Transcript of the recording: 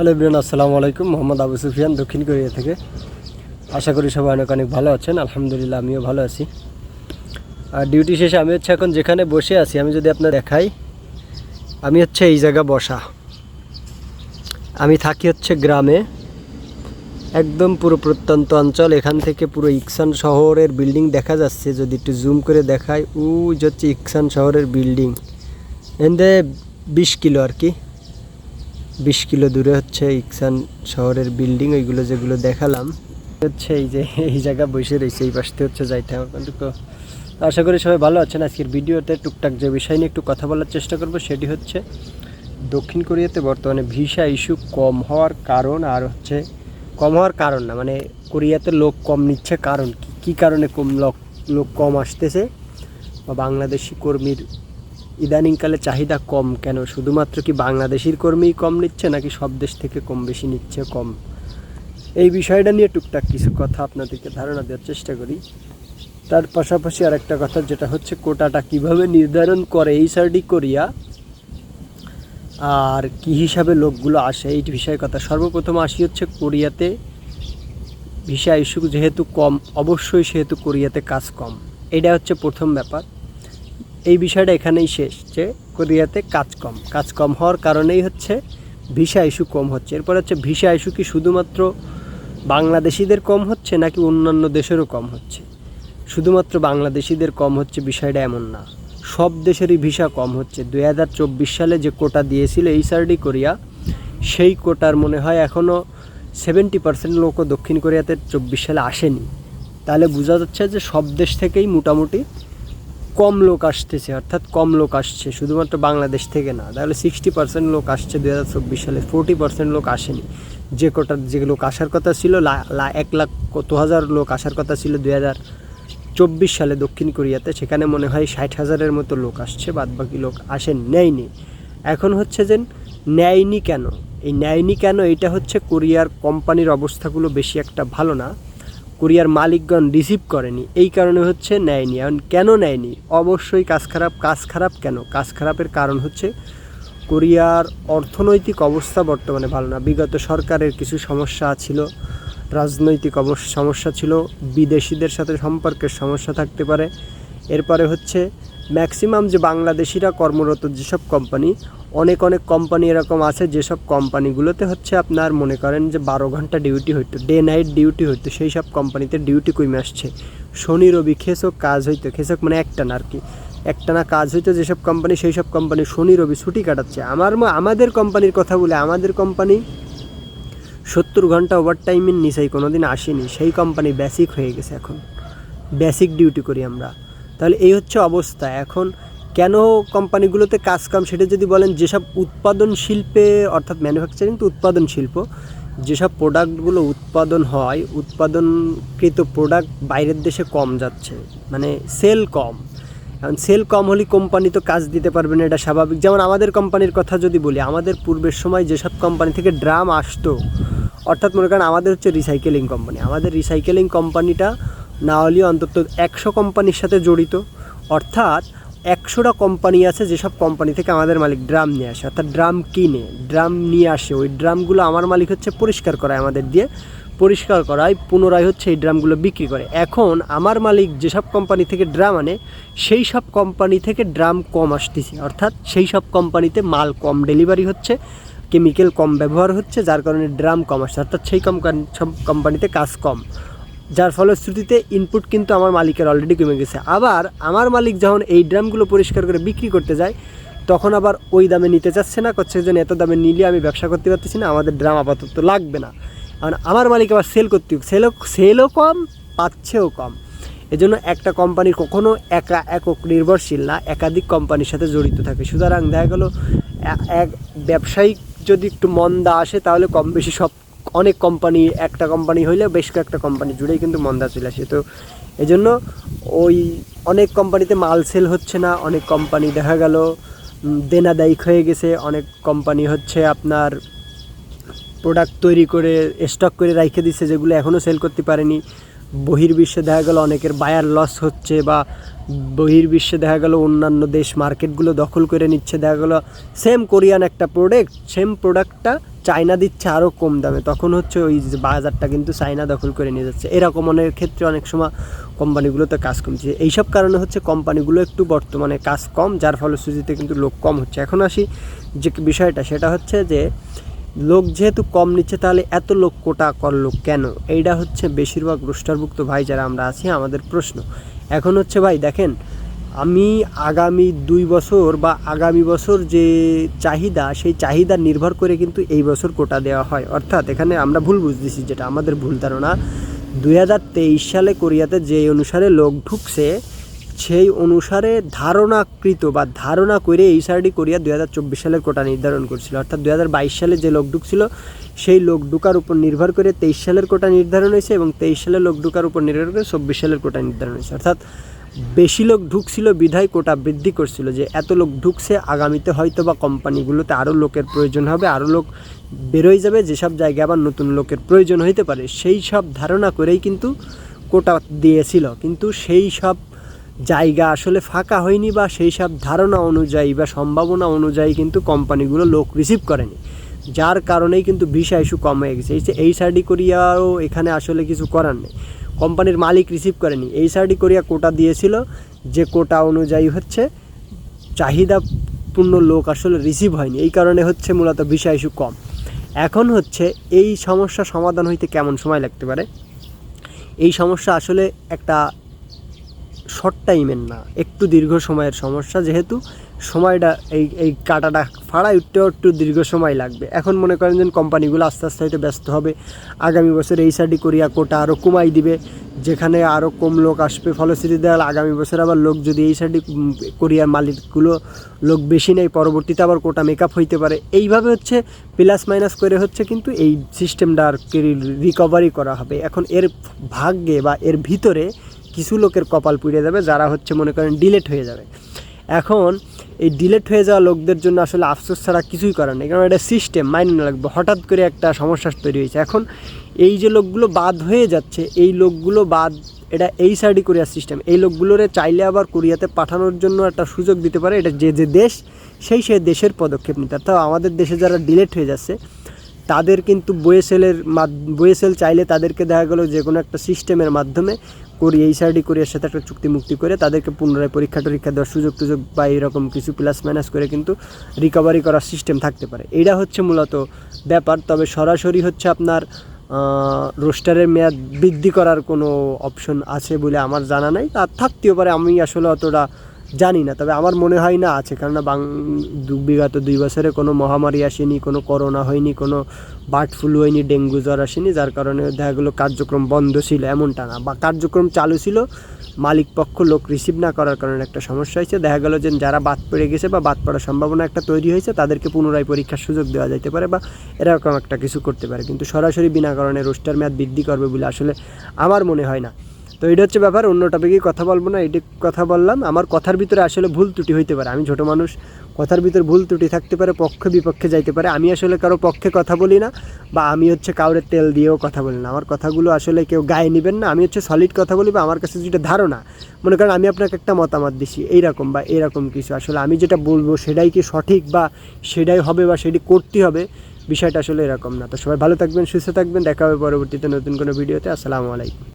Hello বিরান আসসালামু আলাইকুম। মোহাম্মদ আবু সুফিয়ান, দক্ষিণ কোরিয়া থেকে। আশা করি সবাই অনেক অনেক ভালো আছেন। আলহামদুলিল্লাহ, আমিও ভালো আছি। আর ডিউটি শেষে আমি হচ্ছে এখন যেখানে বসে আছি, আমি যদি আপনার দেখাই, আমি হচ্ছে এই জায়গা বসা। আমি থাকি হচ্ছে গ্রামে। একদম পুরো প্রত্যন্ত অঞ্চল, এখান থেকে পুরো ইকসান শহরের বিল্ডিং দেখা যাচ্ছে। যদি একটু জুম করে দেখাই উ হচ্ছে ইকসান শহরের বিল্ডিং এতে বিশ কিলো আর কি। বিশ কিলো দূরে হচ্ছে ইকসান শহরের বিল্ডিং, ওইগুলো যেগুলো দেখালাম। হচ্ছে এই যে, এই জায়গা বসে রয়েছে, এই পাশতে হচ্ছে যাইতে হবে। কিন্তু আশা করি সবাই ভালো আছেন। আজকের ভিডিওতে টুকটাক যে বিষয় নিয়ে একটু কথা বলার চেষ্টা করব, সেটি হচ্ছে দক্ষিণ কোরিয়াতে বর্তমানে ভিসা ইস্যু কম হওয়ার কারণ আর হচ্ছে কম হওয়ার কারণ না। মানে কোরিয়াতে লোক কম নিচ্ছে কারণ কি কারণে কম লোক লোক কম আসতেছে? বা বাংলাদেশি কর্মীর ইদানিংকালে চাহিদা কম, কেন? শুধুমাত্র কি বাংলাদেশির কর্মীই কম নিচ্ছে, নাকি সব দেশ থেকে কম বেশি নিচ্ছে কম? এই বিষয়টা নিয়ে টুকটাক কিছু কথা আপনাদেরকে ধারণা দেওয়ার চেষ্টা করি। তার পাশাপাশি আরেকটা কথা, যেটা হচ্ছে কোটাটা কীভাবে নির্ধারণ করে এই সাইডই কোরিয়া, আর কি হিসাবে লোকগুলো আসে, এই বিষয়ে কথা। সর্বপ্রথম আসি হচ্ছে কোরিয়াতে। ভিসা ইস্যু যেহেতু কম, অবশ্যই সেহেতু কোরিয়াতে কাজ কম। এটা হচ্ছে প্রথম ব্যাপার। এই বিষয়টা এখানেই শেষ, যে কোরিয়াতে কাজ কম। কাজ কম হওয়ার কারণেই হচ্ছে ভিসা ইস্যু কম হচ্ছে। এরপর হচ্ছে ভিসা ইস্যু কি শুধুমাত্র বাংলাদেশিদের কম হচ্ছে নাকি অন্যান্য দেশেরও কম হচ্ছে? শুধুমাত্র বাংলাদেশিদের কম হচ্ছে বিষয়টা এমন না। সব দেশেরই ভিসা কম হচ্ছে। দুই হাজার চব্বিশ সালে যে কোটা দিয়েছিল এই সাইডই কোরিয়া, সেই কোটার মনে হয় এখনও সেভেন্টি পার্সেন্ট লোকও দক্ষিণ কোরিয়াতে চব্বিশ সালে আসেনি। তাহলে বোঝা যাচ্ছে যে সব দেশ থেকেই মোটামুটি কম লোক আসতেছে, অর্থাৎ কম লোক আসছে, শুধুমাত্র বাংলাদেশ থেকে না, তাহলে সিক্সটি পার্সেন্ট লোক আসছে দু হাজার চব্বিশ সালে ফোর্টি পার্সেন্ট লোক আসেনি। যে কোটার যে লোক আসার কথা ছিল এক লাখ কত হাজার লোক আসার কথা ছিল দুই হাজার চব্বিশ সালে দক্ষিণ কোরিয়াতে, সেখানে মনে হয় ষাট হাজারের মতো লোক আসছে বাদ বাকি লোক আসেন নেয়নি। এখন হচ্ছে যে নেয়নি কেন? এই নেয়নি কেন? এটা হচ্ছে কোরিয়ার কোম্পানির অবস্থাগুলো বেশি একটা ভালো না। কোরিয়ার মালিকগণ রিসিভ করেনি। এই কারণে হচ্ছে নেয়নি। এখন কেন নেয়নি? অবশ্যই কাজ খারাপ। কাজ খারাপ কেন? কাজ খারাপের কারণ হচ্ছে কোরিয়ার অর্থনৈতিক অবস্থা বর্তমানে ভালো না। বিগত সরকারের কিছু সমস্যা ছিল, রাজনৈতিক সমস্যা ছিল, বিদেশিদের সাথে সম্পর্কের সমস্যা থাকতে পারে। এরপরে হচ্ছে ম্যাক্সিমাম যে বাংলাদেশিরা কর্মরত যেসব কোম্পানি, অনেক অনেক কোম্পানি এরকম আছে, যেসব কোম্পানিগুলোতে হচ্ছে আপনার মনে করেন যে বারো ঘণ্টা ডিউটি হইতো, ডে নাইট ডিউটি হইতো, সেই সব কোম্পানিতে ডিউটি কমে আসছে। শনি, রবি খেসক কাজ হইতো, খেসক মানে একটা না আর কি একটানা কাজ হইতো যেসব কোম্পানি, সেই সব কোম্পানি শনি, রবি ছুটি কাটাচ্ছে। আমার আমাদের কোম্পানির কথা বলে, আমাদের কোম্পানি সত্তর ঘণ্টা ওভার টাইমের নিচেই কোনো দিন আসেনি। সেই কোম্পানি বেসিক হয়ে গেছে এখন। বেসিক ডিউটি করি আমরা। তাহলে এই হচ্ছে অবস্থা। এখন কেন কোম্পানিগুলোতে কাজ কাম? সেটা যদি বলেন, যেসব উৎপাদন শিল্পে, অর্থাৎ ম্যানুফ্যাকচারিং তো উৎপাদন শিল্প, যেসব প্রোডাক্টগুলো উৎপাদন হয়, উৎপাদনকৃত প্রোডাক্ট বাইরের দেশে কম যাচ্ছে মানে সেল কম। এখন সেল কম হলে কোম্পানি তো কাজ দিতে পারবে না, এটা স্বাভাবিক। যেমন আমাদের কোম্পানির কথা যদি বলি, আমাদের পূর্বের সময় যেসব কোম্পানি থেকে ড্রাম আসতো, অর্থাৎ মনে করেন আমাদের হচ্ছে রিসাইকেলিং কোম্পানি আমাদের রিসাইকেলিং কোম্পানিটা না হলেও অন্তত একশো কোম্পানির সাথে জড়িত। অর্থাৎ একশোটা কোম্পানি আছে যেসব কোম্পানি থেকে আমাদের মালিক ড্রাম নিয়ে আসে। অর্থাৎ ড্রাম কিনে ড্রাম নিয়ে আসে। ওই ড্রামগুলো আমার মালিক হচ্ছে পরিষ্কার করায় আমাদের দিয়ে। পরিষ্কার করায় পুনরায় হচ্ছে এই ড্রামগুলো বিক্রি করে। এখন আমার মালিক যেসব কোম্পানি থেকে ড্রাম আনে, সেই সব কোম্পানি থেকে ড্রাম কম আসতেছে। অর্থাৎ সেই সব কোম্পানিতে মাল কম ডেলিভারি হচ্ছে কেমিক্যাল কম ব্যবহার হচ্ছে, যার কারণে ড্রাম কম আসছে। অর্থাৎ সেই কোম্পানি সব কোম্পানিতে কাজ কম। যার ফলশ্রুতিতে ইনপুট কিন্তু আমার মালিকের অলরেডি কমে গেছে। আবার আমার মালিক যখন এই ড্রামগুলো পরিষ্কার করে বিক্রি করতে যায়, তখন আবার ওই দামে নিতে চাচ্ছে না, করছে যে এত দামে নিলে আমি ব্যবসা করতে পারতেছি না, আমাদের ড্রাম আপাতত লাগবে না। কারণ আমার মালিক আবার সেল করতে সেলও সেলও কম, পাচ্ছেও কম। এজন্য একটা কোম্পানি কখনো একা, একক নির্ভরশীল না, একাধিক কোম্পানির সাথে জড়িত থাকে। সুতরাং দেখা গেলো এক ব্যবসায়িক যদি একটু মন্দা আসে, তাহলে কম বেশি সব অনেক কোম্পানি একটা কোম্পানি হইলে বেশ কয়েকটা কোম্পানি জুড়েই কিন্তু মন্দা চলে আসে। তো জন্য ওই অনেক কোম্পানিতে মাল সেল হচ্ছে না, অনেক কোম্পানি দেখা গেল দেনাদায়িক হয়ে গেছে, অনেক কোম্পানি হচ্ছে আপনার প্রোডাক্ট তৈরি করে স্টক করে রাইখে দিচ্ছে যেগুলো এখনও সেল করতে পারেনি। বহির্বিশ্বে দেখা গেল অনেকের বায়ার লস হচ্ছে বা বহির্বিশ্বে দেখা গেল অন্যান্য দেশ মার্কেটগুলো দখল করে নিচ্ছে। দেখা গেলো সেম কোরিয়ান একটা প্রোডাক্ট সেম প্রোডাক্টটা চায়না দিচ্ছে আরও কম দামে। তখন হচ্ছে ওই বাজারটা কিন্তু চায়না দখল করে নিয়ে যাচ্ছে। এরকম অনেক ক্ষেত্রে অনেক সময় কোম্পানিগুলোতে কাজ কমছে। এইসব কারণে হচ্ছে কোম্পানিগুলো একটু বর্তমানে কাজ কম, যার ফলশ্রুতিতে কিন্তু লোক কম হচ্ছে। এখন আসি যে বিষয়টা, সেটা হচ্ছে যে লোক যেহেতু কম নিচ্ছে, তাহলে এত লোক কোটা করল কেন? এইটা হচ্ছে বেশিরভাগ রোস্টারভুক্ত ভাই যারা আমরা আছি, আমাদের প্রশ্ন। এখন হচ্ছে ভাই, দেখেন, আমি আগামী দুই বছর বা আগামী বছর যে চাহিদা, সেই চাহিদা নির্ভর করে কিন্তু এই বছর কোটা দেওয়া হয়। অর্থাৎ এখানে আমরা ভুল বুঝতেছি, যেটা আমাদের ভুল ধারণা। দু হাজার তেইশ সালে কোরিয়াতে যে অনুসারে লোক ঢুকছে সেই অনুসারে ধারণাকৃত বা ধারণা করে এই সাইডই কোরিয়া দুই হাজার চব্বিশ সালের কোটা নির্ধারণ করছিল। অর্থাৎ দুই হাজার বাইশ সালে যে লোক ঢুকছিল, সেই লোক ঢুকার উপর নির্ভর করে তেইশ সালের কোটা নির্ধারণ হয়েছে এবং তেইশ সালের লোক ঢুকার উপর নির্ভর করে চব্বিশ সালের কোটা নির্ধারণ হয়েছে। অর্থাৎ বেশি লোক ঢুকছিল, বিধায় কোটা বৃদ্ধি করছিল যে এত লোক ঢুকছে, আগামীতে হয়তো বা কোম্পানিগুলোতে আরও লোকের প্রয়োজন হবে, আরও লোক বেরোয় যাবে, যেসব জায়গায় আবার নতুন লোকের প্রয়োজন হইতে পারে, সেই সব ধারণা করেই কিন্তু কোটা দিয়েছিল। কিন্তু সেই সব জায়গা আসলে ফাঁকা হয়নি বা সেই সব ধারণা অনুযায়ী বা সম্ভাবনা অনুযায়ী কিন্তু কোম্পানিগুলো লোক রিসিভ করেনি। যার কারণেই কিন্তু ভিসা ইস্যু কম হয়ে গেছে। এই যে এই সাইডি কোরিয়াও এখানে আসলে কিছু করার নেই। কোম্পানির মালিক রিসিভ করেনি। এই সাইডি কোরিয়া কোটা দিয়েছিল যে কোটা অনুযায়ী হচ্ছে, চাহিদাপূর্ণ লোক আসলে রিসিভ হয়নি। এই কারণে হচ্ছে মূলত ভিসা ইস্যু কম। এখন হচ্ছে এই সমস্যা সমাধান হইতে কেমন সময় লাগতে পারে? এই সমস্যা আসলে একটা শর্ট টাইমের না, একটু দীর্ঘ সময়ের সমস্যা যেহেতু সময়টা এই এই কাটাটা ফাড়া উঠতেও একটু দীর্ঘ সময় লাগবে। এখন মনে করেন যে কোম্পানিগুলো আস্তে আস্তে হয়তো ব্যস্ত হবে। আগামী বছর এই সাইডে করিয়া কোটা আরও কমাই দিবে, যেখানে আরও কম লোক আসবে ফলশ্রুতিতে আগামী বছর আবার লোক যদি এই সাইডে কোরিয়ার মালিকগুলো লোক বেশি নেই পরবর্তীতে আবার কোটা মেকআপ হইতে পারে। এইভাবে হচ্ছে প্লাস মাইনাস করে হচ্ছে কিন্তু এই সিস্টেমটা আর রিকভারি করা হবে। এখন এর ভাগ্যে বা এর ভিতরে কিছু লোকের কপাল পুড়ে যাবে, যারা হচ্ছে মনে করেন ডিলেট হয়ে যাবে। এখন এই ডিলেট হয়ে যাওয়া লোকদের জন্য আসলে আফসোস ছাড়া কিছুই করার নেই, কারণ এটা সিস্টেম মাইনে না লাগবে। হঠাৎ করে একটা সমস্যা তৈরি হয়েছে। এখন এই যে লোকগুলো বাদ হয়ে যাচ্ছে, এই লোকগুলো বাদ, এটা এই সাইডই কোরিয়ার সিস্টেম এই লোকগুলোরে চাইলে আবার কোরিয়াতে পাঠানোর জন্য একটা সুযোগ দিতে পারে। এটা যে যে দেশ, সেই সেই দেশের পদক্ষেপ নিতে অর্থাৎ আমাদের দেশে যারা ডিলেট হয়ে যাচ্ছে তাদের কিন্তু বয়েসেলের বয়েসেল চাইলে তাদেরকে দেখা গেলো যে কোনো একটা সিস্টেমের মাধ্যমে করি, এই সাইডই কোরিয়ার সাথে একটা চুক্তি মুক্তি করে তাদেরকে পুনরায় পরীক্ষা টরীক্ষা দেওয়ার সুযোগ টুযোগ বা এরকম কিছু প্লাস মাইনাস করে কিন্তু রিকভারি করার সিস্টেম থাকতে পারে। এটা হচ্ছে মূলত ব্যাপার। তবে সরাসরি হচ্ছে আপনার রোস্টারের মেয়াদ বৃদ্ধি করার কোনো অপশন আছে বলে আমার জানা নাই। আর থাকতেও পারে। আমি আসলে অতটা জানি না, তবে আমার মনে হয় না আছে। কেননা বাং বিগত দুই বছরে কোনো মহামারী আসেনি, কোনো করোনা হয়নি, কোনো বার্ড ফ্লু হয়নি, ডেঙ্গু জ্বর আসেনি, যার কারণে দেখা গেলো কার্যক্রম বন্ধ ছিল, এমনটা না। বা কার্যক্রম চালু ছিল, মালিক পক্ষ লোক রিসিভ না করার কারণে একটা সমস্যা হয়েছে। দেখা গেলো যে যারা বাদ পড়ে গেছে বা বাদ পড়ার সম্ভাবনা একটা তৈরি হয়েছে, তাদেরকে পুনরায় পরীক্ষার সুযোগ দেওয়া যেতে পারে বা এরকম একটা কিছু করতে পারে। কিন্তু সরাসরি বিনা কারণে রোস্টার মেয়াদ বৃদ্ধি করবে বলে আসলে আমার মনে হয় না। তো এটা হচ্ছে ব্যাপার, অন্য টপিকেই কথা বলব না, এটি কথা বললাম। আমার কথার ভিতরে আসলে ভুল ত্রুটি হইতে পারে, আমি ছোটো মানুষ, কথার ভিতরে ভুল ত্রুটি থাকতে পারে, পক্ষে বিপক্ষে যাইতে পারে। আমি আসলে কারও পক্ষে কথা বলি না, বা আমি হচ্ছে কাউরে তেল দিয়েও কথা বলি না। আমার কথাগুলো আসলে কেউ গায়ে নেবেন না, আমি হচ্ছে সলিড কথা বলি বা আমার কাছে যেটা ধারণা, মনে করেন আমি আপনাকে একটা মতামত দিছি, এইরকম বা এরকম কিছু। আসলে আমি যেটা বলব সেটাই কি সঠিক বা সেটাই হবে বা সেটি করতে হবে, বিষয়টা আসলে এরকম না। তো সবাই ভালো থাকবেন, সুস্থ থাকবেন, দেখা হবে পরবর্তীতে নতুন কোনো ভিডিওতে। আসসালামু আলাইকুম।